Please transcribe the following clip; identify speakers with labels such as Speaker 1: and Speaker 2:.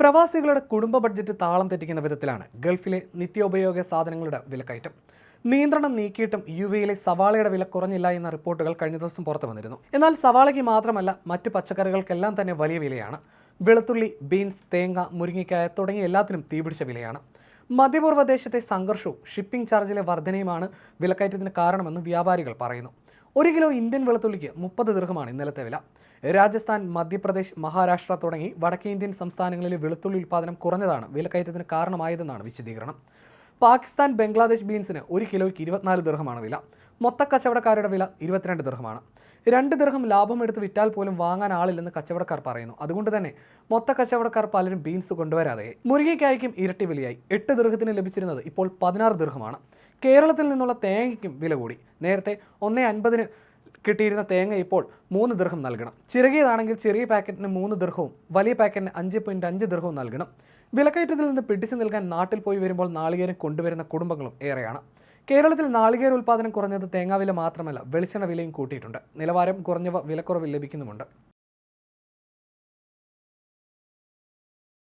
Speaker 1: പ്രവാസികളുടെ കുടുംബ ബഡ്ജറ്റ് താളം തെറ്റിക്കുന്ന വിധത്തിലാണ് ഗൾഫിലെ നിത്യോപയോഗ സാധനങ്ങളുടെ വിലക്കയറ്റം. നിയന്ത്രണം നീക്കിയിട്ടും യു എയിലെ സവാളയുടെ വില കുറഞ്ഞില്ല എന്ന റിപ്പോർട്ടുകൾ കഴിഞ്ഞ ദിവസം പുറത്തു വന്നിരുന്നു. എന്നാൽ സവാളയ്ക്ക് മാത്രമല്ല മറ്റു പച്ചക്കറികൾക്കെല്ലാം തന്നെ വലിയ വിലയാണ്. വെളുത്തുള്ളി ബീൻസ് തേങ്ങ മുരിങ്ങയ്ക്കായ തുടങ്ങിയ എല്ലാത്തിനും തീപിടിച്ച വിലയാണ്. മധ്യപൂർവ ദേശത്തെ സംഘർഷവും ഷിപ്പിംഗ് ചാർജിലെ വർധനയുമാണ് വിലക്കയറ്റത്തിന് കാരണമെന്ന് വ്യാപാരികൾ പറയുന്നു. ഒരു കിലോ ഇന്ത്യൻ വെളുത്തുള്ളിക്ക് മുപ്പത് ദീർഘമാണ് ഇന്നലത്തെ വില. രാജസ്ഥാൻ മധ്യപ്രദേശ് മഹാരാഷ്ട്ര തുടങ്ങി വടക്കേ ഇന്ത്യൻ സംസ്ഥാനങ്ങളിലെ വെളുത്തുള്ളി ഉൽപ്പാദനം കുറഞ്ഞതാണ് വിലക്കയറ്റത്തിന് കാരണമായതെന്നാണ് വിശദീകരണം. പാകിസ്ഥാൻ ബംഗ്ലാദേശ് ബീൻസിന് ഒരു കിലോയ്ക്ക് ഇരുപത്തിനാല് ദീർഘമാണ് വില. മൊത്ത കച്ചവടക്കാരുടെ വില ഇരുപത്തിരണ്ട് ദീർഘമാണ്. രണ്ട് ദീർഘം ലാഭം എടുത്ത് വിറ്റാൽ പോലും വാങ്ങാൻ ആളില്ലെന്ന് കച്ചവടക്കാർ പറയുന്നു. അതുകൊണ്ട് തന്നെ മൊത്ത കച്ചവടക്കാർ പലരും ബീൻസ് കൊണ്ടുവരാതെ മുരുകയ്ക്കായിരിക്കും ഇരട്ടി വിലയായി. എട്ട് ദീർഘത്തിന് ലഭിച്ചിരുന്നത് ഇപ്പോൾ പതിനാറ് ദീർഘമാണ്. കേരളത്തിൽ നിന്നുള്ള തേങ്ങയ്ക്കും വില കൂടി. നേരത്തെ ഒന്നേ അൻപതിന് കിട്ടിയിരുന്ന തേങ്ങ ഇപ്പോൾ മൂന്ന് ദീർഘം നൽകണം. ചിറകിയതാണെങ്കിൽ ചെറിയ പാക്കറ്റിന് മൂന്ന് ദീർഘവും വലിയ പാക്കറ്റിന് അഞ്ച് പോയിന്റ് അഞ്ച് ദീർഘവും നൽകണം. വിലക്കയറ്റത്തിൽ നിന്ന് പിടിച്ചു നിൽക്കാൻ നാട്ടിൽ പോയി വരുമ്പോൾ നാളികേരം കൊണ്ടുവരുന്ന കുടുംബങ്ങളും ഏറെയാണ്. കേരളത്തിൽ നാളികേര ഉൽപ്പാദനം കുറഞ്ഞത് തേങ്ങാവില മാത്രമല്ല വെളിച്ചെണ്ണ വിലയും കൂട്ടിയിട്ടുണ്ട്. നിലവാരം കുറഞ്ഞവ വിലക്കുറവിൽ ലഭിക്കുന്നുമുണ്ട്.